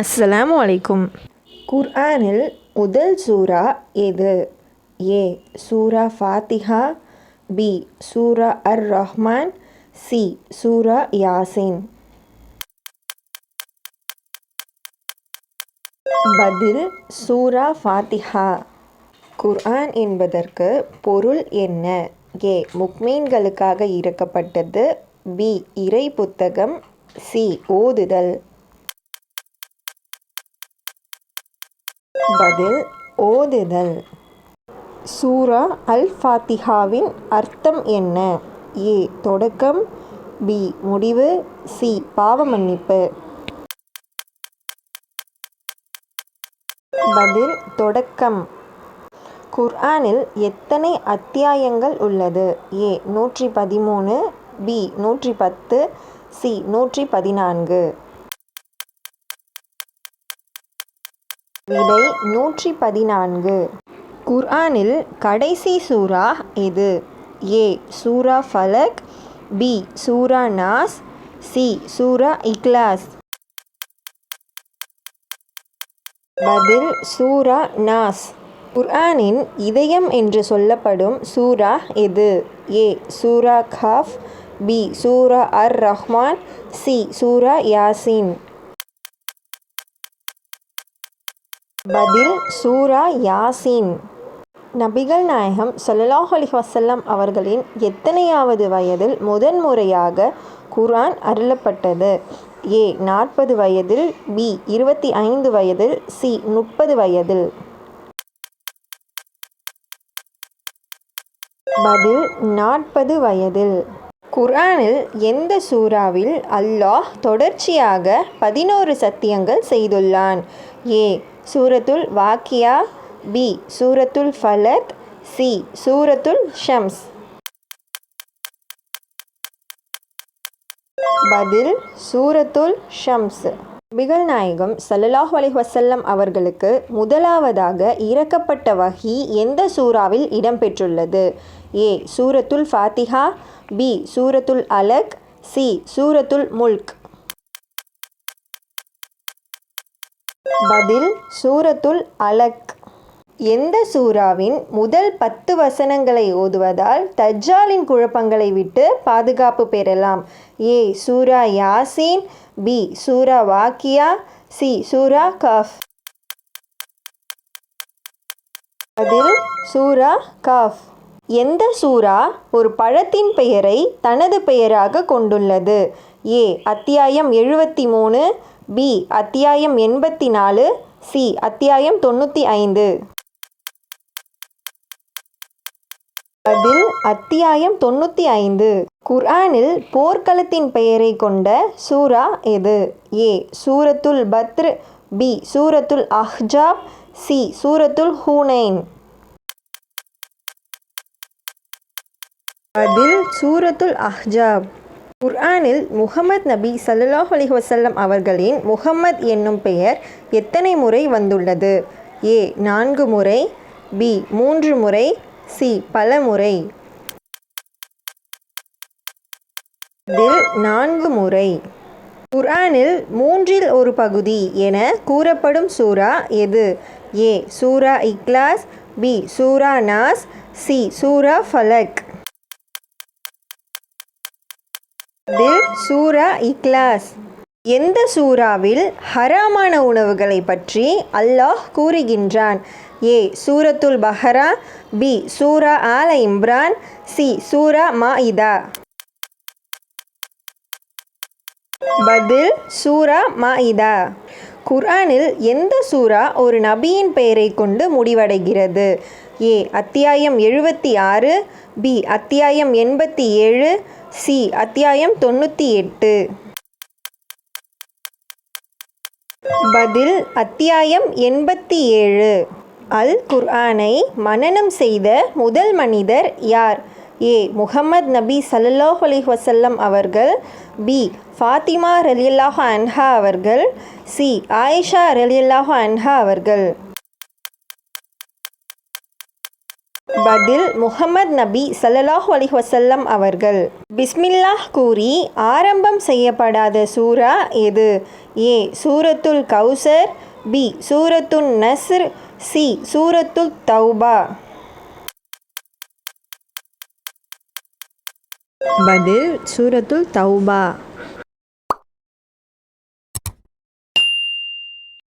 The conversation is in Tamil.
அஸ்ஸலாமு அலைக்கும். குர்ஆனில் முதல் சூரா எது? ஏ சூரா ஃபாத்திஹா பி சூரா அர் ரஹ்மான் சி சூரா யாசின். பதில் சூரா ஃபாத்திஹா. குர்ஆன் என்பதற்கு பொருள் என்ன? ஏ முக்மீன்களுக்காக இறக்கப்பட்டது. பி இறை புத்தகம். சி ஓதுதல். பதில் ஓதுதல். சூரா அல் ஃபாத்திஹாவின் அர்த்தம் என்ன? ஏ. தொடக்கம். பி. முடிவு. சி. பாவ மன்னிப்பு பதில் தொடக்கம். குர்ஆனில் எத்தனை அத்தியாயங்கள் உள்ளது? ஏ. நூற்றி பதிமூணு. பி. நூற்றி பத்து. சி. நூற்றி பதினான்கு. விடை நூற்றி பதினான்கு. குர்ஆனில் கடைசி சூரா எது? ஏ சூரா ஃபலக் பி சூரா நாஸ் சி சூரா இக்லாஸ். பதில் சூரா நாஸ். குர்ஆனின் இதயம் என்று சொல்லப்படும் சூரா எது? ஏ சூரா காஃப் பி சூரா அர் ரஹ்மான் சி சூரா யாசின். பதில் சூரா யாசின். நபிகள் நாயகம் சல்லாஹ் அலி வஸல்லம் அவர்களின் எத்தனையாவது வயதில் முதன்முறையாக குரான் அருளப்பட்டது? ஏ நாற்பது வயதில் பி இருபத்தி ஐந்து வயதில் சி முப்பது வயதில்? பதில் நாற்பது வயதில். குரானில் எந்த சூறாவில் அல்லாஹ் தொடர்ச்சியாக பதினோரு சத்தியங்கள் செய்துள்ளான்? ஏ சூரத்துல் வாக்கியா பி சூரத்துல் ஃபலத் சி சூரத்துல் ஷம்ஸ். பதில் சூரத்துல் ஷம்ஸ். நபிகள் நாயகம் சல்லல்லாஹ் அலைஹி அவர்களுக்கு முதலாவதாக இறக்கப்பட்ட வகி எந்த சூறாவில் இடம்பெற்றுள்ளது? ஏ சூரத்துல் ஃபாத்திஹா பி சூரத்துல் அலக் சி சூரத்துல் முல்க். பதில் சூரத்துல் அலக். எந்த சூறாவின் முதல் பத்து வசனங்களை ஓதுவதால் தஜ்ஜாலின் குழப்பங்களை விட்டு பாதுகாப்பு பெறலாம்? ஏ சூரா யாசீன். பி சூரா வாக்கியா. சி சூரா காஃப். அதில் சூரா காஃப். எந்த சூரா ஒரு பழத்தின் பெயரை தனது பெயராக கொண்டுள்ளது? ஏ அத்தியாயம் எழுபத்தி மூணு. பி அத்தியாயம் எண்பத்தி நாலு. சி அத்தியாயம் தொண்ணூற்றி ஐந்து. அதில் அத்தியாயம் தொண்ணூற்றி ஐந்து. குர்ஆனில் போர்க்களத்தின் பெயரை கொண்ட சூரா எது? ஏ. சூரத்துல் பத்ர் பி. சூரத்துல் அஹ்ஜாப் சி. சூரத்துல் ஹூனைன். அதில் சூரத்துல் அஹ்ஜாப். குர்ஆனில் முகமது நபி சல்லாஹ் அலி வசல்லம் அவர்களின் முஹம்மத் என்னும் பெயர் எத்தனை முறை வந்துள்ளது? ஏ. நான்கு முறை பி. மூன்று முறை சி பல முறை இதில் நான்கு முறை. குரானில் மூன்றில் ஒரு பகுதி என கூறப்படும் சூரா எது? ஏ சூரா இக்லாஸ் பி சூரா நாஸ் சி சூரா ஃபலக். இதில் சூரா இக்லாஸ். எந்த சூறாவில் ஹராமான உணவுகளை பற்றி அல்லாஹ் கூறுகின்றான்? ஏ சூரத்துல் பஹரா பி சூரா ஆல இம்ரான் சி சூரா மாஇதா. பதில் சூரா மாஇதா. குர்ஆனில் எந்த சூரா ஒரு நபியின் பெயரை கொண்டு முடிவடைகிறது? ஏ அத்தியாயம் எழுபத்தி ஆறு பி அத்தியாயம் எண்பத்தி ஏழு சி அத்தியாயம் தொண்ணூற்றி எட்டு பதில் அத்தியாயம் எண்பத்தி ஏழு அல் குர்ஆனை மனனம் செய்த முதல் மனிதர் யார்? ஏ. முகமது நபி சல்லாஹ் அலி வசல்லம் அவர்கள். பி. ஃபாத்திமா ரலியல்லாஹ் அன்ஹா அவர்கள். சி. ஆயிஷா ரலியல்லாஹ் அன்ஹா அவர்கள். பதில் முகமது நபி சல்லாஹ் அலி வசல்லம் அவர்கள். பிஸ்மில்லாஹ் கூறி ஆரம்பம் செய்யப்படாத சூரா எது? ஏ. சூரத்துல் கௌசர். பி. சூரத்துன் நஸ்ர். சி சூரத்துல் தௌபா. பதில் சூரத்துல் தௌபா.